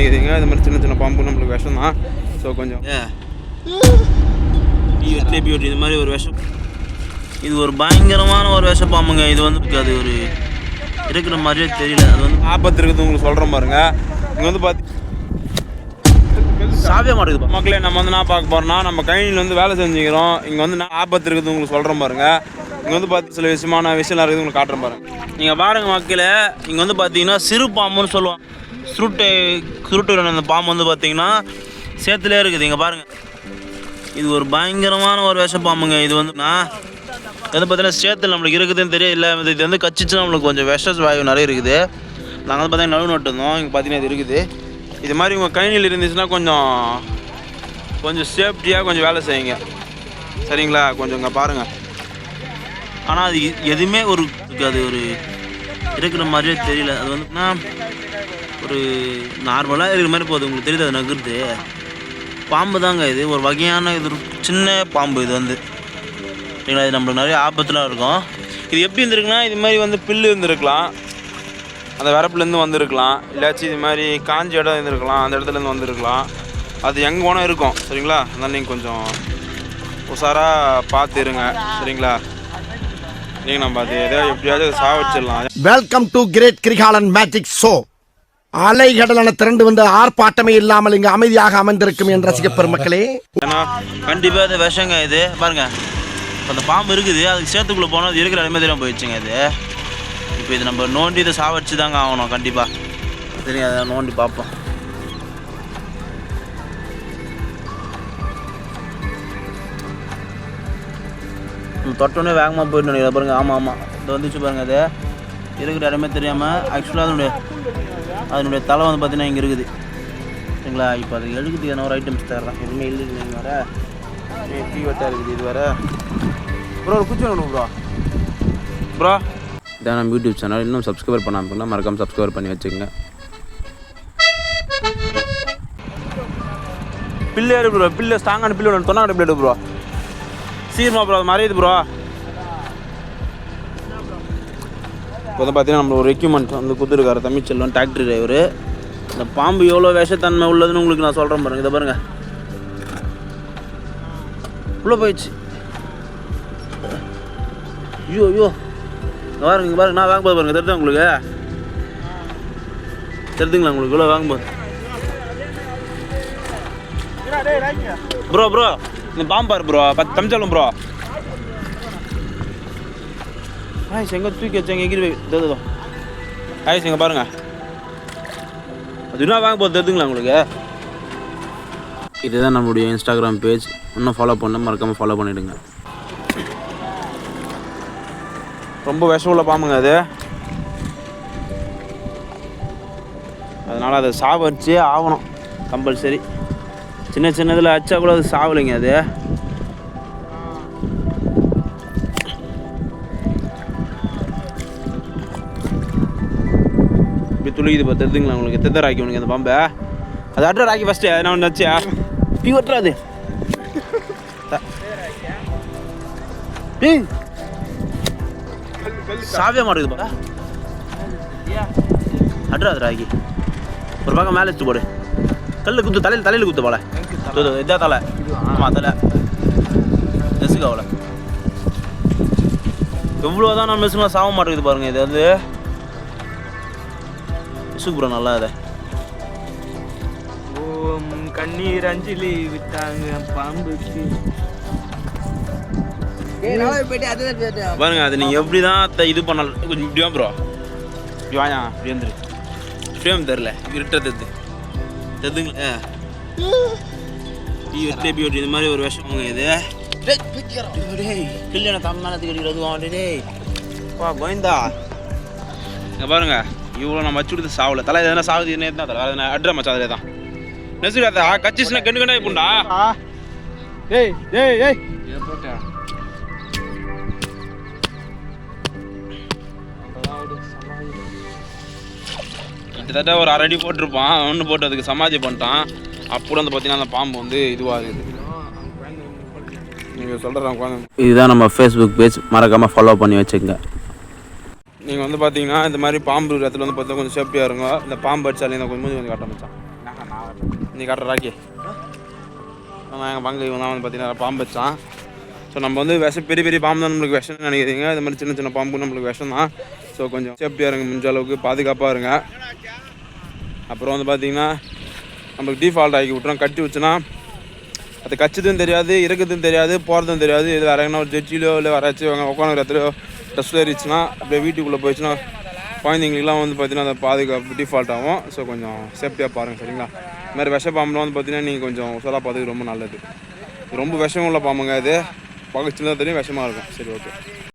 பண்ணிக்கிறீங்க இது மாதிரி சின்ன சின்ன பாம்பு நம்மளுக்கு விஷம் தான் ஸோ கொஞ்சம் பியூட்லேயே பியூட் இது மாதிரி ஒரு விஷம். இது ஒரு பயங்கரமான ஒரு விஷ பாம்புங்க. இது வந்து அது ஒரு இருக்கிற மாதிரியே தெரியல. அது வந்து ஆபத்து இருக்குது உங்களுக்கு சொல்கிறேன் பாருங்க. இங்கே வந்து பார்த்து சாவே மாட்டேங்குது மக்களே நம்ம வந்து என்ன பார்க்க போறோம்னா நம்ம கணினியில் வந்து வேலை செஞ்சுக்கிறோம். இங்கே வந்து என்ன ஆபத்து இருக்குது உங்களுக்கு சொல்கிறேன் பாருங்க. இங்கே வந்து பார்த்து சில விஷயமான விஷயம் இருக்குது உங்களுக்கு காட்டுறேன் பாருங்க. நீங்கள் பாருங்க மக்களே. இங்கே வந்து பார்த்தீங்கன்னா சிறு பாம்புன்னு சொல்லுவோம் சுருட்டு சுருட்டு அந்த பாம்பு வந்து பார்த்தீங்கன்னா சேத்துலேயே இருக்குது. இங்கே பாருங்க. இது ஒரு பயங்கரமான ஒரு விஷ பாம்புங்க இது வந்து நான் இது பார்த்தீங்கன்னா சேத்துல நம்மளுக்கு இருக்குதுன்னு தெரியல இது வந்து கச்சிச்சு நம்மளுக்கு கொஞ்சம் விஷ வாயு நிறைய இருக்குது. நாங்கள் வந்து பார்த்தீங்கன்னா நடுவு நட்டுருந்தோம் இங்கே பார்த்தீங்கன்னா இது இருக்குது. இது மாதிரி உங்கள் கணினியில் இருந்துச்சுன்னா கொஞ்சம் கொஞ்சம் சேஃப்டியாக கொஞ்சம் வேலை செய்யுங்க. சரிங்களா? கொஞ்சம் இங்கே பாருங்கள் ஆனால் அது எதுவுமே ஒரு அது ஒரு இருக்கிற மாதிரியே தெரியல. அது வந்து நான் ஒரு நார்மலாக இருக்கிற மாதிரி போகுது. உங்களுக்கு தெரியுது அது நகருது. பாம்பு தாங்க இது. ஒரு வகையான இது சின்ன பாம்பு இது வந்து. சரிங்களா இது நம்மளுக்கு நிறைய ஆபத்துலாம் இருக்கும். இது எப்படி இருந்திருக்குன்னா இது மாதிரி வந்து பில்லு இருந்திருக்கலாம். அந்த வரப்புலேருந்து வந்திருக்கலாம். இல்லாச்சும் இது மாதிரி காஞ்ச இடம் இருந்திருக்கலாம். அந்த இடத்துலேருந்து வந்திருக்கலாம். அது எங்கே போனால் இருக்கும். சரிங்களா? அதனால் நீங்கள் கொஞ்சம் உஷாராக பார்த்து இருங்க. சரிங்களா? நீங்கள் நம்ம அது எதாவது எப்படியாவது சாவச்சிடலாம் welcome to great Kirikalan magic show அலைகடலான திரண்டு வந்து ஆர்ப்பாட்டமே இல்லாமல் இங்கு அமைதியாக அமைந்திருக்கும் என் ரசிக பெருமக்களே ஏன்னா கண்டிப்பாக இது விஷங்க இது. பாருங்க. இப்போ அந்த பாம்பு இருக்குது. அதுக்கு சேத்துக்குள்ள போனால் அது இருக்கிற இடமே தெரியாம போயிடுச்சுங்க இது. இப்போ இது நம்ம நோண்டி இதை சாவடிச்சு தாங்க ஆகணும் கண்டிப்பாக சரி அதை நோண்டி பார்ப்போம். தொட்டோன்னே வேகமாக போயிட்டு நினைக்கிறேன். பாருங்க ஆமாம் ஆமாம் இது வந்துச்சு பாருங்க அது இருக்கிற இடமே தெரியாமல் ஆக்சுவலாக அதனுடைய அதனுடைய தலை வந்து பார்த்தீங்கன்னா இங்கே இருக்குது. சரிங்களா? இப்போ அது எழுதுக்கு எதனா ஒரு ஐட்டம்ஸ் தரலாம் எதுவுமே இல்லை வேறு டீ வெட்டாக இருக்குது இது வேறு. ப்ரோ ஒரு குச்சி வேணும் ப்ரோ ப்ரோ இதான் நம்ம யூடியூப் சேனல் இன்னும் சப்ஸ்கிரைப் பண்ணாமல் இருந்தால் மறக்காமல் சப்ஸ்கிரைப் பண்ணி வச்சுக்கோங்க. பில்லு எடு ப்ரோ பில்லு ஸ்ட்ராங்கான பில்லு ஒன்று தொண்ணாங்க பில்லு ப்ரோ சீக்கிரமா ப்ரோ அது மறையுது ப்ரோ இப்போ வந்து பார்த்தீங்கன்னா நம்ம ஒரு எக்யூப்மெண்ட் வந்து கொடுத்துருக்காரு தமிழ்ச்செல்வன் டாக்டர் டிரைவரு இந்த பாம்பு எவ்வளோ விஷத்தன்மை உள்ளதுன்னு உங்களுக்கு நான் சொல்கிறேன் பாருங்க. இதை பாருங்க. உள்ளே போயிடுச்சு. ஐயோ ஐயோ. இங்க பாருங்க இங்கே பாருங்க. நான் வாங்கும்போது பாருங்க. தெரியுதா உங்களுக்கு? தெரியுதுங்களா உங்களுக்கு? இவ்வளோ வாங்கும்போது ப்ரோ ப்ரோ இந்த பாம்பு பாரு பத்து தமிழ்ச்செல்வன் ப்ரோ ஆயிஷ் எங்கே தூக்கி வச்சாங்க எங்கிட்டு போய் இதோ, ஆயிஷ் எங்க பாருங்க அது என்ன வாங்க போது தெரியுதுங்களா உங்களுக்கு இதுதான் நம்மளுடைய இன்ஸ்டாகிராம் பேஜ் இன்னும் ஃபாலோ பண்ண மறக்காமல் ஃபாலோ பண்ணிவிடுங்க ரொம்ப விஷம் உள்ள பாம்புங்க அது அதனால் அதை சாவடிச்சே ஆகணும் கம்பல்சரி சின்ன சின்னதில் அடிச்சா கூட அது சாவலைங்க அது துளிக்குது இப்போ தெரிதுங்களா உங்களுக்கு தெத்த ராக்கி உனக்கு அந்த பாம்பை? அது அட்ரா ராக்கி ஃபஸ்ட்டு நான் ஒன்று வச்சியா பீ ஒட்டுறாது ஏய் சாவே மாட்டேங்குதுப்பா அட்ராது ராகி ஒரு பக்கம் மேலே வச்சு போடு. கல்லு குத்து தலையில் தலையில் குத்து போல. இதான் தலை. ஆமாம் தலை. நெசுக்காவில் எவ்வளோ தான் நான் மெசுங்க சாக மாட்டேங்குது பாருங்க இது வந்து. சூப்பரா நல்லா இதை. ஓம் கண்ணீர் அஞ்சலி விட்டாங்க பாம்புக்கு. பாருங்க அது நீங்கள் எப்படி தான் இது பண்ணலாம் கொஞ்சம் இப்படி வா ப்ரோ இப்படி வாயா இப்படி வந்துரு. ஃப்ரேம் தெரில இருட்டது தெரிதுங்களா? டி வெட்டி பி இந்த மாதிரி ஒரு விஷம் இது. டேய் கல்யாணம் தமிழ்நாட்டுக்கு அடிக்கிறது டேய். வா இங்கே பாருங்க. இவ்வளோ நம்ம வச்சு கொடுத்து சாவல. தலை எதனா சாவுது என்ன தான் தலை? அதை அட்ரா மச்சா அதில் தான் நெசுரி அதை கச்சிஸ்னா கண்டு கண்டா இப்போண்டா ஏய் ஏய் ஏய் கிட்டத்தட்ட ஒரு அரை அடி போட்டிருப்பான். ஒன்று போட்டு அதுக்கு சமாதி பண்ணிட்டான். அப்போ வந்து பார்த்தீங்கன்னா அந்த பாம்பு வந்து இதுவாகுது. நீங்கள் சொல்கிறேன் உட்காந்து இதுதான் நம்ம ஃபேஸ்புக் பேஜ் மறக்காமல் ஃபாலோ பண்ணி வச்சுக்கோங்க. நீங்கள் வந்து பார்த்தீங்கன்னா இந்த மாதிரி பாம்பு இடத்துல வந்து பார்த்தீங்கன்னா கொஞ்சம் சேஃப்டியாக இருங்க. இந்த பாம்பு அடிச்சாலே இந்த கொஞ்சம் கொஞ்சம் காட்ட மச்சான். நீ காட்டுற ராக்கி. அவன் எங்கள் பங்கு இவன் தான் வந்து பார்த்தீங்கன்னா பாம்பு வச்சான் ஸோ நம்ம வந்து விஷம் பெரிய பெரிய பாம்பு தான் நம்மளுக்கு விஷம்னு நினைக்கிறீங்க. இது மாதிரி சின்ன சின்ன பாம்பு நம்மளுக்கு விஷம் தான். ஸோ கொஞ்சம் சேஃப்டியாக இருங்க முடிஞ்ச அளவுக்கு பாதுகாப்பாக இருங்க. அப்புறம் வந்து பார்த்தீங்கன்னா நம்மளுக்கு டிஃபால்ட் ஆக்கி விட்டுறோம். கட்டி வச்சுன்னா அது கச்சதும் தெரியாது இருக்குதும் தெரியாது போகிறதும் தெரியாது. இது வேறு எங்கன்னா ஒரு ஜட்ஜிலோ இல்லை யாராச்சும் உட்காந்து இடத்துல டஸ்ட் ஏறிச்சுன்னா அப்படியே வீட்டுக்குள்ளே போயிடுச்சுன்னா குழந்தைங்களுக்குலாம் வந்து பார்த்தீங்கன்னா அதை பாதுகாப்பு டிஃபால்ட் ஆகும். ஸோ கொஞ்சம் சேஃப்டியாக பாருங்கள் சரிங்களா? இது மாதிரி விஷ பாம்புலாம் வந்து பார்த்தீங்கன்னா நீங்கள் கொஞ்சம் உஷாராக பார்த்துக்க ரொம்ப நல்லது. ரொம்ப விஷம் உள்ள பாம்புங்க இது. பார்க்க சின்னதாக தெரியும் விஷமாக இருக்கும். சரி ஓகே